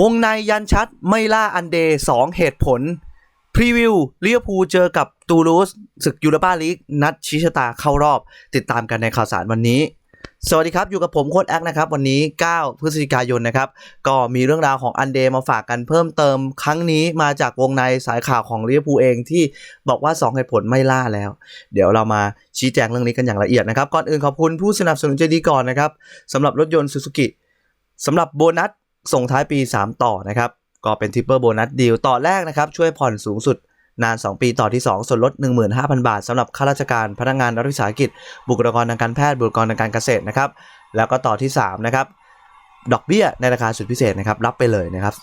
วงในยันชัดไม่ล่าอันเดย์สองเหตุผล พรีวิวเลียพูเจอกับตูลูสศึกยูโรปาลีกนัดชี้ชะตาเข้ารอบ ติดตามกันในข่าวสารวันนี้ สวัสดีครับ อยู่กับผมโค้ดแอคนะครับ วันนี้ 9 พฤศจิกายนนะครับ ก็มีเรื่องราวของอันเดย์มาฝากกันเพิ่มเติม ครั้งนี้มาจากวงในสายข่าวของเลียพูเองที่บอกว่า 2 เหตุผลไม่ล่าแล้ว เดี๋ยวเรามาชี้แจงเรื่องนี้กันอย่างละเอียดนะครับก่อนอื่นขอบคุณผู้สนับสนุนใจดีก่อนนะครับสำหรับรถยนต์ซูซูกิสำหรับโบนัส ส่งท้ายปี 3 ต่อนะครับก็เป็นทิปเปอร์โบนัสดีลต่อแรกนะครับช่วยผ่อนสูงสุดนาน 2 ปีต่อที่ 2 ส่วนลด 15,000 บาทสำหรับข้าราชการพนักงานรัฐวิสาหกิจ บุคลากรทางการแพทย์บุคลากรทางการเกษตรนะครับแล้วก็ต่อที่3นะครับดอกเบี้ยในราคาสุดพิเศษนะครับรับไปเลยนะครับ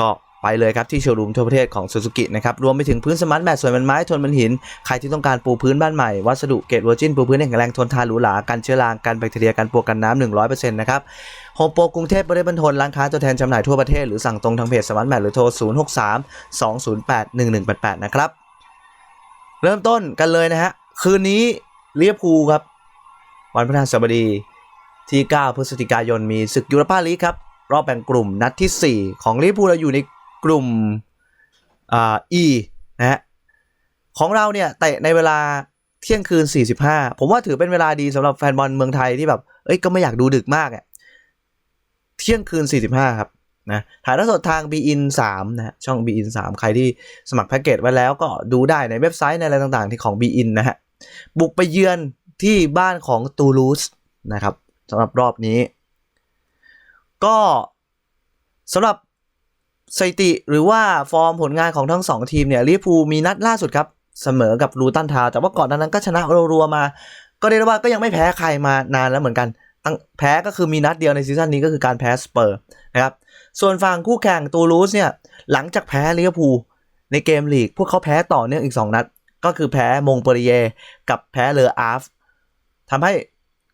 ก็ไปเลยครับที่โชว์รูมทั่วประเทศของซูซูกินะครับรวมไปถึงพื้นสมาร์ทแมทสวยมันไม้ทนมันหิน ใครที่ต้องการปูพื้นบ้านใหม่ วัสดุเกรดเวอร์จินปูพื้นแข็งแรงทนทานหรูหรากันเชื้อรากันแบคทีเรียกันปวกกันน้ำ100%นะครับ โฮมโปรกรุงเทพบริบันทนร้านค้าตัวแทนจำหน่ายทั่วประเทศหรือสั่งตรงทางเพจสมาร์ทแมทหรือโทร 063 208 1188 นะครับ เริ่มต้นกันเลยนะฮะ คืนนี้เลียพูครับ วันพฤหัสบดีที่ 9 พฤศจิกายนมีศึกยูโรปาลีกครับ รอบแบ่งกลุ่มนัดที่ 4 ของลิเวอร์พูลเราอยู่ในกลุ่มอ่า E นะฮะของเราเนี่ยเตะในเวลาเที่ยงคืน 45 ผมว่าถือเป็นเวลาดีสำหรับแฟนบอลเมืองไทยที่แบบ เอ้ยก็ไม่อยากดูดึกมากอะ เที่ยงคืน 45 ครับนะถ่ายทอดสดทาง b i n 3นะฮะช่อง b i n 3ใครที่สมัครแพ็กเกจไว้แล้วก็ดูได้ในเว็บไซต์ในอะไรต่างๆที่ของ b i n นะฮะบุกไปเยือนที่บ้านของตูลูสนะครับสำหรับรอบนี้ ก็สำหรับสถิติหรือว่าฟอร์มผลงานของทั้งสองทีมเนี่ยลิเวอร์พูลมีนัดล่าสุดครับ เสมอกับลูตันทาวแต่ว่าก่อนนั้นก็ชนะรัวๆมา ก็เรียกได้ว่าก็ยังไม่แพ้ใครมานานแล้วเหมือนกัน แพ้ก็คือมีนัดเดียวในซีซั่นนี้ก็คือการแพ้สเปอร์นะครับส่วนฝั่งคู่แข่งตูลูสเนี่ยหลังจากแพ้ลิเวอร์พูลในเกมลีก พวกเขาแพ้ต่อเนื่องอีก 2 นัด ก็คือแพ้มงเปรีเยกับแพ้เลออาฟทำให้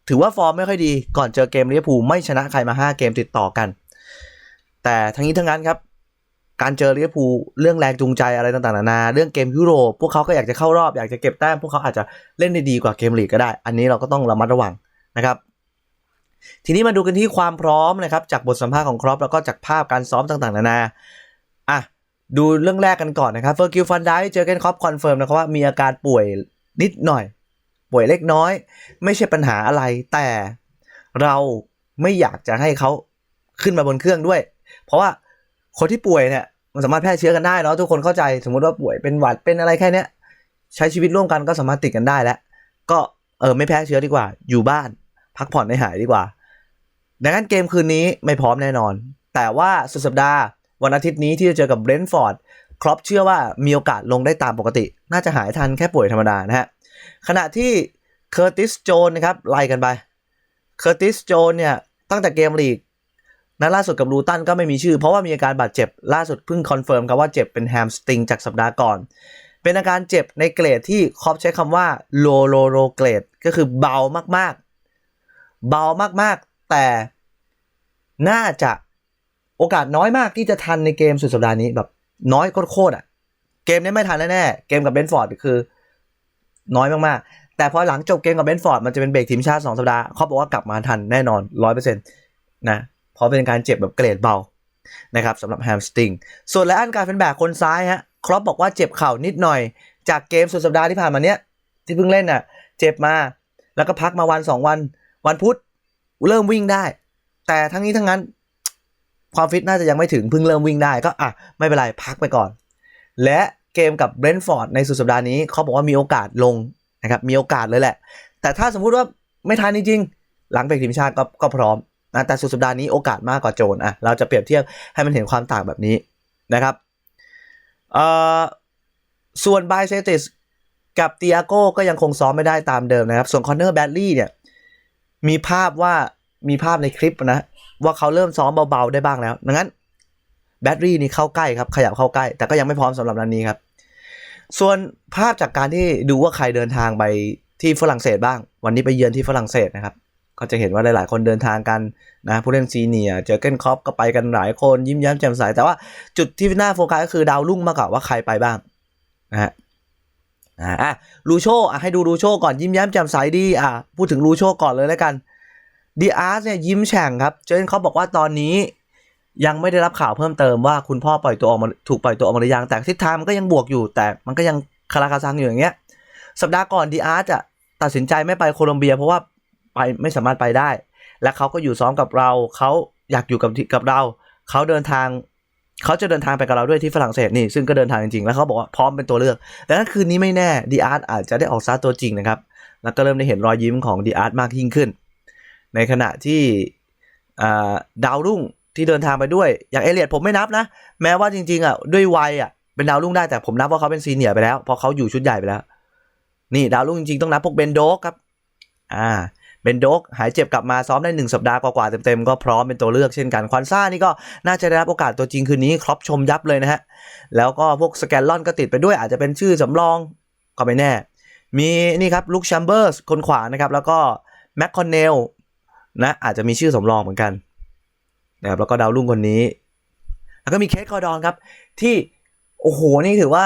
ถือว่าฟอร์มไม่ค่อยดีก่อนเจอเกมลิเวอร์พูลไม่ชนะใครมา 5 เกมติดต่อกัน แต่ทั้งนี้ทั้งนั้นครับ การเจอลิเวอร์พูลเรื่องแรงจูงใจอะไรต่างๆนานาเรื่องเกมยุโรปพวกเขาก็อยากจะเข้ารอบอยากจะเก็บแต้มพวกเขาอาจจะเล่นได้ดีกว่าเกมลีกก็ได้ อันนี้เราก็ต้องระมัดระวังนะครับ ทีนี้มาดูกันที่ความพร้อมนะครับ จากบทสัมภาษณ์ของครอปแล้วก็จากภาพการซ้อมต่างๆ นานาอะดูเรื่องแรกกันก่อนนะครับเฟอร์กิลฟันได้เจอเกนครอปคอนเฟิร์มนะครับว่ามีอาการป่วยนิดหน่อย ป่วยเล็กน้อย ไม่ใช่ปัญหาอะไร แต่เราไม่อยากจะให้เขาขึ้นมาบนเครื่องด้วย เพราะว่าคนที่ป่วยเนี่ยมันสามารถแพร่เชื้อกันได้เนาะทุกคนเข้าใจสมมติว่าป่วยเป็นหวัดเป็นอะไรแค่เนี้ยใช้ชีวิตร่วมกันก็สามารถติดกันได้แล้ว ก็เออไม่แพร่เชื้อดีกว่าอยู่บ้าน พักผ่อนให้หายดีกว่า ดังนั้นเกมคืนนี้ไม่พร้อมแน่นอน แต่ว่าสุดสัปดาห์ วันอาทิตย์นี้ที่จะเจอกับเบรนท์ฟอร์ดครอปเชื่อว่ามีโอกาสลงได้ตามปกติ น่าจะหายทันแค่ป่วยธรรมดานะฮะ ขณะที่เคอร์ติสโจนนะครับไล่กันไป เคอร์ติสโจนเนี่ยตั้งแต่เกมลีกนัดล่าสุดกับลูตันก็ไม่มีชื่อ เพราะว่ามีอาการบาดเจ็บล่าสุดเพิ่งคอนเฟิร์มครับว่าเจ็บเป็นแฮมสตริงจากสัปดาห์ก่อน เป็นอาการเจ็บในเกรดที่ครอปใช้คำว่าโลโลโลเกรดก็คือเบามาก เบามากๆ แต่น่าจะโอกาสน้อยมากที่จะทันในเกมสุดสัปดาห์นี้แบบน้อยโคตรอะ เกมนี้ไม่ทันแน่ๆ เกมกับเบนฟอร์ดคือ น้อยมากๆ แต่พอหลังจบเกมกับเบนฟอร์ดมันจะเป็นเบรกทีมชาติ 2 สัปดาห์เขาบอกว่ากลับมาทันแน่นอน100%นต์นะเพราะเป็นการเจ็บแบบเกรดเบานะครับสำหรับแฮมสติงส่วนไลอันการเป็นแบกคนซ้ายฮะครอปบอกว่าเจ็บเข่านิดหน่อย จากเกมสุดสัปดาห์ที่ผ่านมาเนี้ยที่เพิ่งเล่นน่ะ เจ็บมาแล้วก็พักมาวัน 2 วัน วันพุธเริ่มวิ่งได้ แต่ทั้งนี้ทั้งนั้น ความฟิตน่าจะยังไม่ถึงเพิ่งเริ่มวิ่งได้ก็อะไม่เป็นไรพักไปก่อน และเกมกับเบรนท์ฟอร์ดในสุดสัปดาห์นี้เขาบอกว่ามีโอกาสลงนะครับมีโอกาสเลยแหละ แต่ถ้าสมมุติว่าไม่ทันจริงๆหลังเป็นทีมชาติก็ก็พร้อมนะแต่สุดสัปดาห์นี้โอกาสมากกว่าโจนอะเราจะเปรียบเทียบให้มันเห็นความต่างแบบนี้นะครับเอ่อส่วนไบเซติสกับเตียโก้ก็ยังคงซ้อมไม่ได้ตามเดิมนะครับ ส่วนคอนเนอร์แบดลี่เนี่ย มีภาพว่ามีภาพในคลิปนะว่าเขาเริ่มซ้อมเบาๆได้บ้างแล้วดังนั้น แบตเตอรี่นี่เข้าใกล้ครับขยับเข้าใกล้ แต่ก็ยังไม่พร้อมสำหรับนันนี้ครับ ส่วนภาพจากการที่ดูว่าใครเดินทางไปที่ฝรั่งเศสบ้าง วันนี้ไปเยือนที่ฝรั่งเศสนะครับ ก็จะเห็นว่าหลายๆ คนเดินทางกันนะผู้เล่นซีเนียร์เจอเกนคอปก็ไปกันหลายคนยิ้มแย้มแจ่มใสแต่ว่าจุดที่น่าโฟกัสก็คือดาวรุ่งมากกว่าว่าใครไปบ้างนะฮะ อ่าลูโชอะให้ดูลูโชก่อนยิ้มแย้มแจ่มใสดีอะพูดถึงลูโชก่อนเลยแล้วกันดีอาร์สเนี่ยยิ้มแฉ่งครับ เจนเขาบอกว่าตอนนี้ยังไม่ได้รับข่าวเพิ่มเติมว่าคุณพ่อปล่อยตัวออกมาถูกปล่อยตัวออกมาหรือยังแต่ทิศทางมันก็ยังบวกอยู่ แต่มันก็ยังคาราคาซังอยู่อย่างเงี้ย สัปดาห์ก่อนดีอาร์ตจะตัดสินใจไม่ไปโคลอมเบีย เพราะว่าไปไม่สามารถไปได้ และเขาก็อยู่ซ้อมกับเราเขาอยากอยู่กับที่กับเรา เขาเดินทาง เขาจะเดินทางไปกับเราด้วยที่ฝรั่งเศสนี่ซึ่งก็เดินทางจริงๆ แล้วเขาบอกว่าพร้อมเป็นตัวเลือก แต่ถ้าคืนนี้ไม่แน่ดีอาร์ตอาจจะได้ออกซาตัวจริงนะครับ แล้วก็เริ่มได้เห็นรอยยิ้มของดีอาร์ตมากยิ่งขึ้น ในขณะที่ดาวรุ่งที่เดินทางไปด้วยอย่างเอเลียดผมไม่นับนะ แม้ว่าจริงๆอะด้วยวัยอะเป็นดาวรุ่งได้แต่ผมนับว่าเขาเป็นซีเนียร์ไปแล้วเพราะเขาอยู่ชุดใหญ่ไปแล้ว นี่ดาวรุ่งจริงๆต้องนับพวกเบนโดกครับ อ่า เบนโดกหายเจ็บกลับมาซ้อมได้หนึ่งสัปดาห์กว่าๆเต็มๆ ก็พร้อมเป็นตัวเลือกเช่นกัน ควันซ่านี่ก็น่าจะได้รับโอกาสตัวจริงคืนนี้ครอปชมยับเลยนะฮะ แล้วก็พวกสแกนลอนก็ติดไปด้วยอาจจะเป็นชื่อสำรองก็ไม่แน่ มีนี่ครับลุคแชมเบอร์สคนขวานะครับ แล้วก็แม็กคอนเนลนะอาจจะมีชื่อสำรองเหมือนกันนะครับแล้วก็ดาวรุ่งคนนี้ แล้วก็มีเคสกอร์ดอนครับ ที่โอ้โหนี่ถือว่า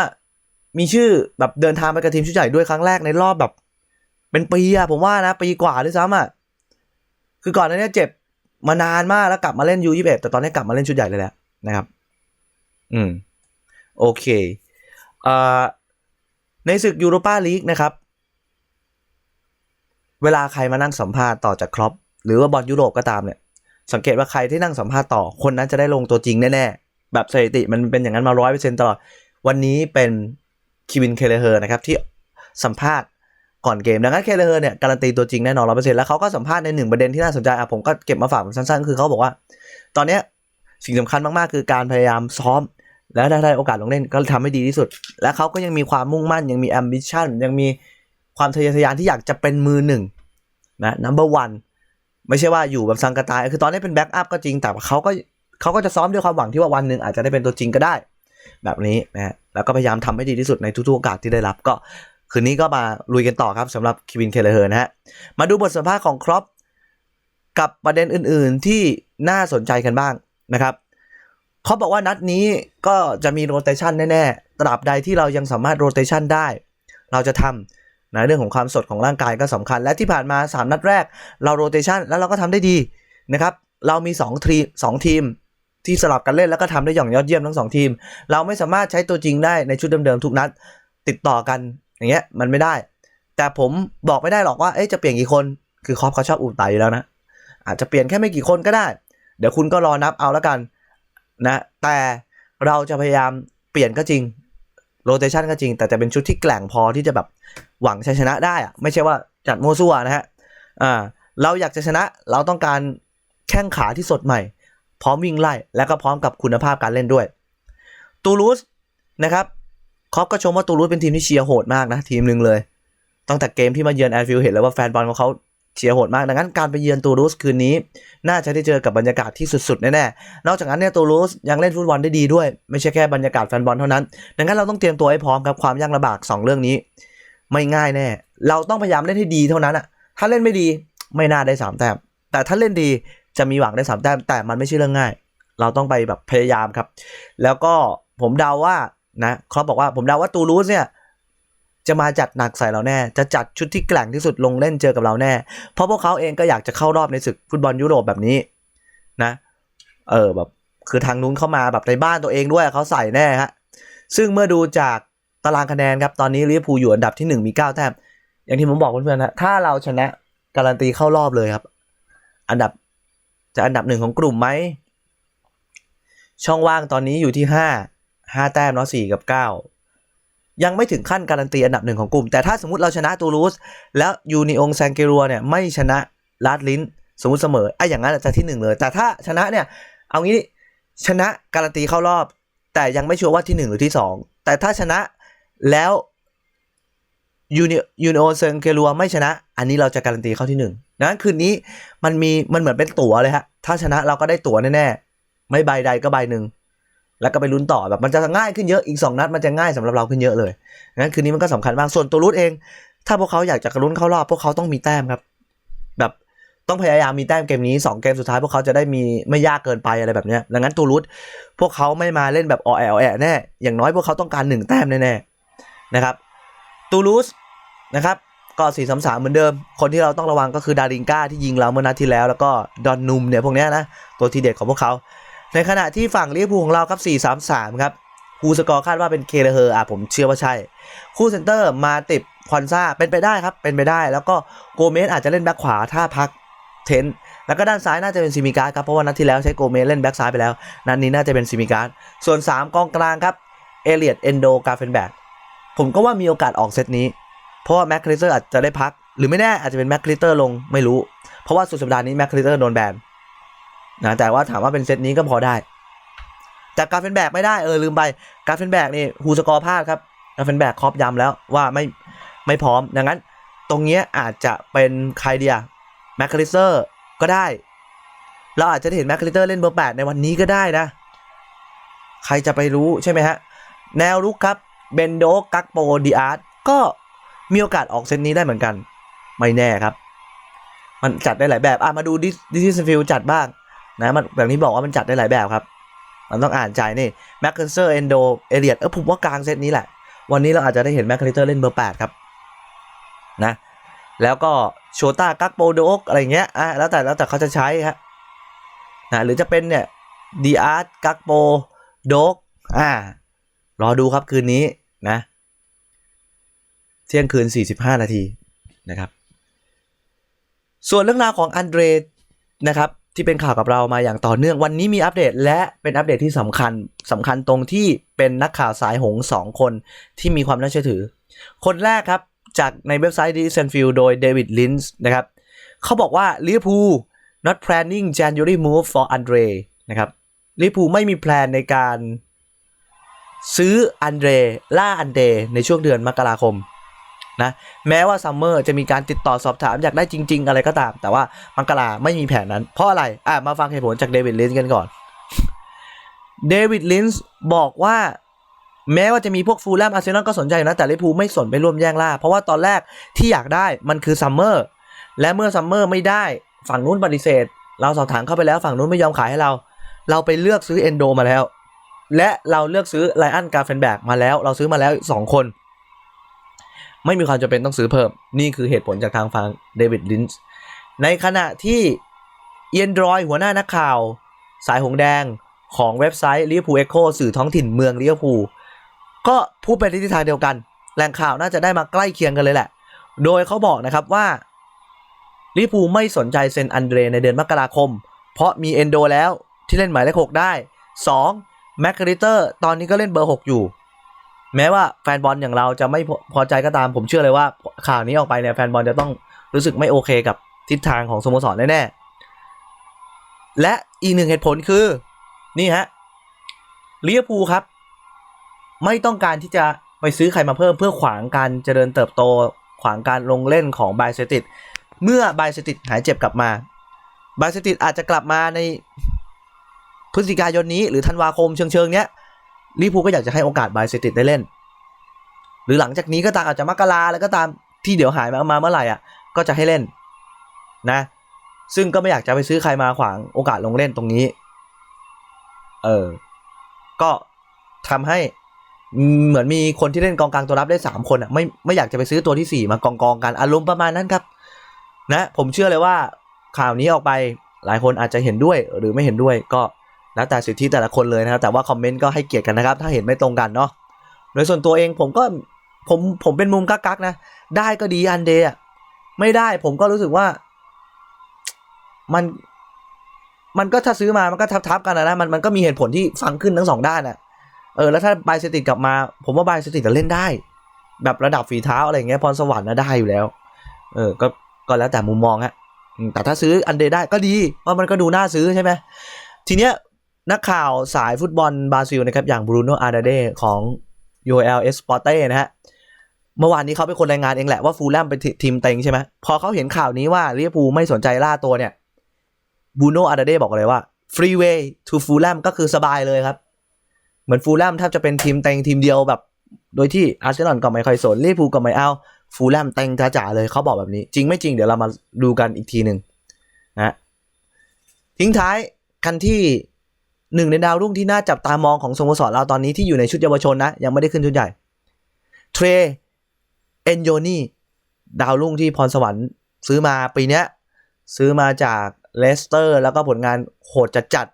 มีชื่อแบบเดินทางไปกับทีมชุดใหญ่ด้วยครั้งแรกในรอบแบบ เป็นปีอะผมว่านะปีกว่าด้วยซ้ำอะคือก่อนหน้านี้เจ็บมานานมากแล้วกลับมาเล่นยูยี่สิบแต่ตอนนี้กลับมาเล่นชุดใหญ่เลยแหละนะครับ อืม โอเคเอ่อในศึกยูโรปาลีกนะครับ เวลาใครมานั่งสัมภาษณ์ต่อจากครอปหรือว่าบอลยุโรปก็ตามเนี่ย สังเกตว่าใครที่นั่งสัมภาษณ์ต่อคนนั้นจะได้ลงตัวจริงแน่ๆ แบบสถิติมันเป็นอย่างนั้นมาร้อยเปอร์เซ็นต์ตลอด วันนี้เป็นคิวินเคเลเฮอร์นะครับ ที่สัมภาษณ์ ก่อนเกมดังนั้นเคเลเฮอร์เนี่ยการันตีตัวจริงแน่นอนร้อยเปอร์เซ็นต์แล้วเขาก็สัมภาษณ์ในหนึ่งประเด็นที่น่าสนใจอะผมก็เก็บมาฝากสั้นๆ คือเขาบอกว่า ตอนเนี้ยสิ่งสำคัญมากๆ คือการพยายามซ้อม แล้วถ้าได้โอกาสลงเล่นก็ทำให้ดีที่สุด และเขาก็ยังมีความมุ่งมั่นยังมี ambition ยังมีความทะเยอทะยานที่อยากจะเป็นมือหนึ่งนะ number one ไม่ใช่ว่าอยู่แบบสังกตาย คือตอนนี้เป็นแบ็กอัพก็จริง แต่เขาก็เขาก็จะซ้อมด้วยความหวังที่ว่าวันหนึ่งอาจจะได้เป็นตัวจริงก็ได้ แบบนี้นะแล้วก็พยายามทำให้ดีที่สุดในทุกๆโอกาสที่ได้รับก็ คืนนี้ก็มาลุยกันต่อครับสำหรับคิวินเคเลเฮอร์นะฮะ มาดูบทสัมภาษณ์ของครอปกับประเด็นอื่นๆที่น่าสนใจกันบ้างนะครับเขาบอกว่านัดนี้ก็จะมีโรเตชันแน่ๆ ตราบใดที่เรายังสามารถโรเตชันได้ เราจะทำนะเรื่องของความสดของร่างกายก็สำคัญ และที่ผ่านมา 3 นัดแรก เราโรเตชันแล้วเราก็ทำได้ดีนะครับเรามี2ทีม2ทีมที่สลับกันเล่นแล้วก็ทำได้อย่างยอดเยี่ยมทั้งสองทีม เราไม่สามารถใช้ตัวจริงได้ในชุดเดิมๆทุกนัดติดต่อกัน อย่างเงี้ยมันไม่ได้ แต่ผมบอกไม่ได้หรอกว่าเอ๊ะจะเปลี่ยนกี่คนคือคอปเขาชอบอุดไตอยู่แล้วนะอาจจะเปลี่ยนแค่ไม่กี่คนก็ได้ เดี๋ยวคุณก็รอนับเอาแล้วกันนะแต่เราจะพยายามเปลี่ยนก็จริงโรเตชันก็จริง แต่จะเป็นชุดที่แกล่งพอที่จะแบบหวังชัยชนะได้อะไม่ใช่ว่าจัดโมซัวนะฮะอ่าเราอยากจะชนะเราต้องการแข้งขาที่สดใหม่ พร้อมวิ่งไล่ และก็พร้อมกับคุณภาพการเล่นด้วย ตูลูสนะครับ คอปก็ชมว่าตูลูสเป็นทีมที่เชียร์โหดมากนะ ทีมหนึ่งเลย ตั้งแต่เกมที่มาเยือนแอนฟิลด์เห็นแล้วว่าแฟนบอลของเขาเชียร์โหดมากดังนั้นการไปเยือนตูลูสคืนนี้ น่าจะได้เจอกับบรรยากาศที่สุดๆแน่ๆนอกจากนั้นเนี่ยตูลูสยังเล่นฟุตบอลได้ดีด้วย ไม่ใช่แค่บรรยากาศแฟนบอลเท่านั้น ดังนั้นเราต้องเตรียมตัวให้พร้อมครับความยากลำบาก 2 เรื่องนี้ ไม่ง่ายแน่ เราต้องพยายามเล่นให้ดีเท่านั้นอะถ้าเล่นไม่ดีไม่น่าได้สามแต้มแต่ถ้าเล่นดีจะมีหวังได้สามแต้มแต่มันไม่ใช่เรื่องง่าย เราต้องไปแบบพยายามครับ แล้วก็ผมเดาว่า นะเขาบอกว่าผมเดาว่าตูลูสเนี่ยจะมาจัดหนักใส่เราแน่ จะจัดชุดที่แกร่งที่สุดลงเล่นเจอกับเราแน่ เพราะพวกเขาเองก็อยากจะเข้ารอบในศึกฟุตบอลยุโรปแบบนี้นะ เออแบบคือทางนู้นเข้ามาแบบในบ้านตัวเองด้วยเขาใส่แน่ฮะ ซึ่งเมื่อดูจากตารางคะแนนครับตอนนี้ลิเวอร์พูลอยู่อันดับที่ 1 มี 9 แต้ม อย่างที่ผมบอกเพื่อนๆนะ ถ้าเราชนะการันตีเข้ารอบเลยครับ อันดับจะอันดับหนึ่งของกลุ่มไหม ช่องว่างตอนนี้อยู่ที่ 5 5แต้มเนาะ4กับ9ยังไม่ถึงขั้นการันตีอันดับหนึ่งของกลุ่ม แต่ถ้าสมมติเราชนะตูลูสแล้วยูนิองแซงเกรัวเนี่ยไม่ชนะลาดลินสมมติเสมอไอ้อย่างนั้นจะที่หนึ่งเลย แต่ถ้าชนะเนี่ย เอางี้ชนะการันตีเข้ารอบ แต่ยังไม่ชัวร์ว่าที่หนึ่งหรือที่สองแต่ถ้าชนะแล้วยูนิยูนิโอเซงเกลัวไม่ชนะ อันนี้เราจะการันตีเข้าที่หนึ่งนั้นคืนนี้มันมีมันเหมือนเป็นตั๋วเลยฮะถ้าชนะเราก็ได้ตั๋วแน่ๆไม่ใบใดก็ใบหนึ่ง แล้วก็ไปลุ้นต่อแบบมันจะง่ายขึ้นเยอะอีก 2 นัดมันจะง่ายสำหรับเราขึ้นเยอะเลยงั้นคืนนี้มันก็สำคัญมากส่วนตัวรุดเอง ถ้าพวกเขาอยากจะกระลุ้นเข้ารอบพวกเขาต้องมีแต้มครับ แบบต้องพยายามมีแต้มเกมนี้ 2 เกมสุดท้ายพวกเขาจะได้มีไม่ยากเกินไปอะไรแบบนี้ดังนั้นตูรุดพวกเขาไม่มาเล่นแบบออแอลแอแน่อย่างน้อยพวกเขาต้องการ1แต้มแน่ๆนะครับตูรุสนะครับก็4 3 3เหมือนเดิม คนที่เราต้องระวังก็คือดาริงก้าที่ยิงเราเมื่อนัดที่แล้ว แล้วก็ดอนนุมเนี่ยพวกนี้นะ ตัวทีเด็ดของพวกเขา ในขณะที่ฝั่งลิเวอร์พูลของเราครับ 4-3-3 ครับคูสกอร์คาดว่าเป็นเคเลเฮอร์อะผมเชื่อว่าใช่ คู่เซนเตอร์มาติบควอนซาเป็นไปได้ครับ เป็นไปได้ แล้วก็โกเมสอาจจะเล่นแบ็คขวาถ้าพักเทนแล้วก็ด้านซ้ายน่าจะเป็นซิมิการ์ครับเพราะว่านัดที่แล้วใช้โกเมสเล่นแบ็คซ้ายไปแล้ว นัดนนี้น่าจะเป็นซิมิการ์ส่วน 3 กองกลางครับเอเลียดเอนโดกาเฟนแบกผมก็ว่ามีโอกาสออกเซตนี้ เพราะว่าแม็กคลิสเตอร์อาจจะได้พัก หรือไม่แน่อาจจะเป็นแม็กคลิสเตอร์ลงไม่รู้ เพราะว่าสุดสัปดาห์นี้แม็กคลิสเตอร์โดนแบน นะแต่ว่าถามว่าเป็นเซตนี้ก็พอได้แต่กาเฟนแบกไม่ได้เออลืมไปกาเฟนแบกนี่ฮูสกอร์พลาดครับกาเฟนแบกครอบย้ำแล้วว่าไม่ไม่พร้อมดังนั้น ตรงเนี้ยอาจจะเป็นใครเดียแมคคาลิเตอร์ก็ได้ เราอาจจะเห็นแมคคาลิเตอร์เล่นเบอร์แปดในวันนี้ก็ได้นะ ใครจะไปรู้ใช่ไหมฮะ แนวรุกครับเบนโดกักโปดีอาร์ตก็มีโอกาสออกเซตนี้ได้เหมือนกัน ไม่แน่ครับ มันจัดได้หลายแบบอะมาดูดิดิซิสฟิลจัดบ้าง นะมันแบบนี้บอกว่ามันจัดได้หลายแบบครับ มันต้องอ่านใจนี่แม็กคาลิเตอร์เอนโดเอเลียดเออผมว่ากลางเซตนี้แหละ วันนี้เราอาจจะได้เห็นแม็กคาลิเตอร์เล่นเบอร์แปดครับนะแล้วก็โชต้ากักโปโดกอะไรเงี้ยอะแล้วแต่แล้วแต่เขาจะใช้ฮะนะหรือจะเป็นเนี่ยดีอาร์ตกักโปโดกอ่ารอดูครับคืนนี้นะเที่ยงคืน 45 นาทีนะครับ ส่วนเรื่องราวของอันเดรนะครับ ที่เป็นข่าวกับเรามาอย่างต่อเนื่องวันนี้มีอัปเดต และเป็นอัปเดตที่สำคัญสำคัญตรงที่เป็นนักข่าวสายหงสองคนที่มีความน่าเชื่อถือ คนแรกครับจากในเว็บไซต์ d e c e n f i e l d โดยเดวิดลินส์นะครับเขาบอกว่าลิเวอร์พูล not planning January move for Andre นะครับลิเวอร์พูลไม่มีแพลนในการซื้ออันเดรล่าอันเดในช่วงเดือนมกราคม นะแม้ว่าซัมเมอร์จะมีการติดต่อสอบถามอยากได้จริง ๆ อะไรก็ตาม แต่ว่ามังกราไม่มีแผนนั้น เพราะอะไรอะมาฟังเหตุผลจากเดวิดลินส์กันก่อนเดวิดลินส์บอกว่าแม้ว่าจะมีพวกฟูลแลมอาร์เซนอลก็สนใจอยู่นะ แต่ลิพูไม่สนไปร่วมแย่งล่า เพราะว่าตอนแรกที่อยากได้มันคือซัมเมอร์และเมื่อซัมเมอร์ไม่ได้ฝั่งนู้นปฏิเสธ เราสอบถามเข้าไปแล้วฝั่งนู้นไม่ยอมขายให้เรา เราไปเลือกซื้อเอนโดมาแล้ว และเราเลือกซื้อไลอันกาเฟนแบกมาแล้ว เราซื้อมาแล้วสองคน ไม่มีความจำเป็นต้องซื้อเพิ่ม นี่คือเหตุผลจากทางฝั่งเดวิดลินส์ในขณะที่เอียนดรอยหัวหน้านักข่าว สายหงแดงของเว็บไซต์ลิเวอร์พูลเอ็กโคสื่อท้องถิ่นเมืองลิเวอร์พูลก็พูดไปในทิศทางเดียวกัน แหล่งข่าวน่าจะได้มาใกล้เคียงกันเลยแหละ โดยเขาบอกนะครับว่าลิเวอร์พูลไม่สนใจเซ็นอันเดรในเดือนมกราคม เพราะมีเอนโดแล้วที่เล่นหมายเลขหกได้ 2. แมคคาริเตอร์ตอนนี้ก็เล่นเบอร์ 6 อยู่ แม้ว่าแฟนบอลอย่างเราจะไม่พอใจก็ตามผมเชื่อเลยว่าข่าวนี้ออกไปเนี่ยแฟนบอลจะต้องรู้สึกไม่โอเคกับทิศทางของสโมสรแน่ๆ และอีกหนึ่งเหตุผลคือ นี่ฮะลิเวอร์พูลครับ ไม่ต้องการที่จะไปซื้อใครมาเพิ่มเพื่อขวางการเจริญเติบโตขวางการลงเล่นของไบเซติดเมื่อไบเซติดหายเจ็บกลับมาไบเซติดอาจจะกลับมาในพฤศจิกายนนี้หรือธันวาคมเชิงเชิงเนี้ย ลิพูก็อยากจะให้โอกาสไบเซติดได้เล่น หรือหลังจากนี้ก็ตามอาจจะมกราแล้วก็ตามที่เดี๋ยวหายมามาเมื่อไหร่อะก็จะให้เล่นนะ ซึ่งก็ไม่อยากจะไปซื้อใครมาขวางโอกาสลงเล่นตรงนี้ เออ ก็ทำให้เหมือนมีคนที่เล่นกองกลางตัวรับได้สามคนอะไม่ไม่อยากจะไปซื้อตัวที่สี่มากองกองกันอารมณ์ประมาณนั้นครับ นะ ผมเชื่อเลยว่าข่าวนี้ออกไปหลายคนอาจจะเห็นด้วยหรือไม่เห็นด้วยก็ แล้วแต่สิทธิแต่ละคนเลยนะครับ แต่ว่าคอมเมนต์ก็ให้เกียรติกันนะครับ ถ้าเห็นไม่ตรงกันเนาะโดยส่วนตัวเองผมก็ผมผมเป็นมุมกักๆนะ ได้ก็ดีอันเดย์ไม่ได้ผมก็รู้สึกว่า มันมันก็ถ้าซื้อมามันก็ทับๆกันนะมันมันก็มีเหตุผลที่ฟังขึ้นทั้งสองด้านอะเออแล้วถ้าไบเซติกลับมา ผมว่าไบเซติกจะเล่นได้ แบบระดับฝีเท้าอะไรเงี้ยพรสวรรค์นะได้อยู่แล้ว เออก็ก็แล้วแต่มุมมองฮะแต่ถ้าซื้ออันเดย์ได้ก็ดีเพราะมันก็ดูน่าซื้อใช่ไหมทีเนี้ย นักข่าวสายฟุตบอลบราซิลนะครับ อย่างบรูโนอาร์ดาเดของ UL e s p o r t e นะฮะ เมื่อวานนี้เขาเป็นคนรายงานเองแหละว่าฟูลแลมเป็นทีมเต็งใช่ไหมพอเขาเห็นข่าวนี้ว่าลิเวอร์พูลไม่สนใจล่าตัวเนี่ยบรูโนอาร์ดาเดบอกเลยว่า freeway to Fulham ก็คือสบายเลยครับ เหมือนฟูลแลมแทบจะเป็นทีมเต็งทีมเดียวแบบ โดยที่อาร์เซนอลก็ไม่ค่อยสนลิเวอร์พูลก็ไม่เอาฟูลแลมเต็งจ๋าๆเลยเขาบอกแบบนี้ จริงไม่จริงเดี๋ยวเรามาดูกันอีกทีหนึ่งนะทิ้งท้ายกันที่ หนึ่งในดาวรุ่งที่น่าจับตามองของสโมสรเราตอนนี้ที่อยู่ในชุดเยาวชนนะ ยังไม่ได้ขึ้นชุดใหญ่ เทรเอนโยนี่ดาวรุ่งที่พรสวรรค์ซื้อมาปีนี้ซื้อมาจากเลสเตอร์ แล้วก็ผลงานโหดจัดจัด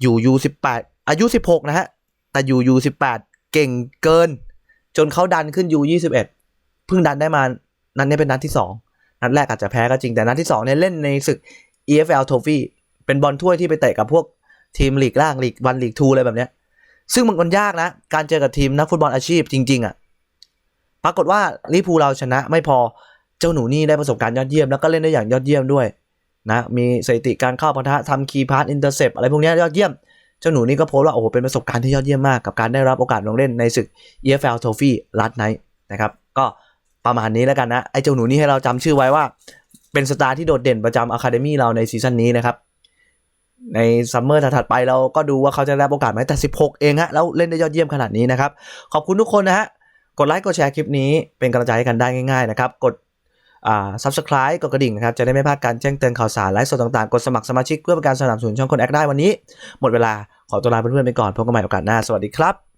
อยู่ U18 อายุ16นะฮะ แต่อยู่ U18 เก่งเกิน จนเขาดันขึ้น U21 เพิ่งดันได้มา นัดนี้เป็นนัดที่2นัดแรกอาจจะแพ้ก็จริงแต่นัดที่2เนี่ยเล่นในศึก EFL Trophy เป็นบอลถ้วยที่ไปเตะกับพวก ทีมลีกล่างลีกวันลีกทูอะไรแบบเนี้ย ซึ่งมันมันยากนะ การเจอกับทีมนักฟุตบอลอาชีพจริง ๆอะปรากฏว่าลิพูเราชนะไม่พอเจ้าหนูนี่ได้ประสบการณ์ยอดเยี่ยมแล้วก็เล่นได้อย่างยอดเยี่ยมด้วยนะมีสถิติการเข้าปะทะทำคีย์พาสอินเตอร์เซปอะไรพวกเนี้ยยอดเยี่ยม เจ้าหนูนี่ก็โพสต์ว่าโอ้โหเป็นประสบการณ์ที่ยอดเยี่ยมมากกับการได้รับโอกาสลงเล่นในศึก EFL Trophy ลัดไนท์นะครับก็ประมาณนี้แล้วกันนะไอ้เจ้าหนูนี่ให้เราจำชื่อไว้ว่า เป็นสตาร์ที่โดดเด่นประจำอะคาเดมี่เราในซีซั่นนี้นะครับ ในซัมเมอร์ถัดๆไปเราก็ดูว่าเขาจะได้โอกาสไหมแต่ 16 เองฮะแล้วเล่นได้ยอดเยี่ยมขนาดนี้นะครับ ขอบคุณทุกคนนะฮะกดไลค์กดแชร์คลิปนี้เป็นกำลังใจให้กันได้ง่ายๆนะครับกดอ่า subscribe กดกระดิ่งนะครับ จะได้ไม่พลาดการแจ้งเตือนข่าวสารไลฟ์สดต่างๆ กดสมัครสมาชิกเพื่อเป็นการสนับสนุนช่องคนแอคได้วันนี้ หมดเวลาขอตัวลาเพื่อนๆไปก่อนพบกันใหม่โอกาสหน้า สวัสดีครับ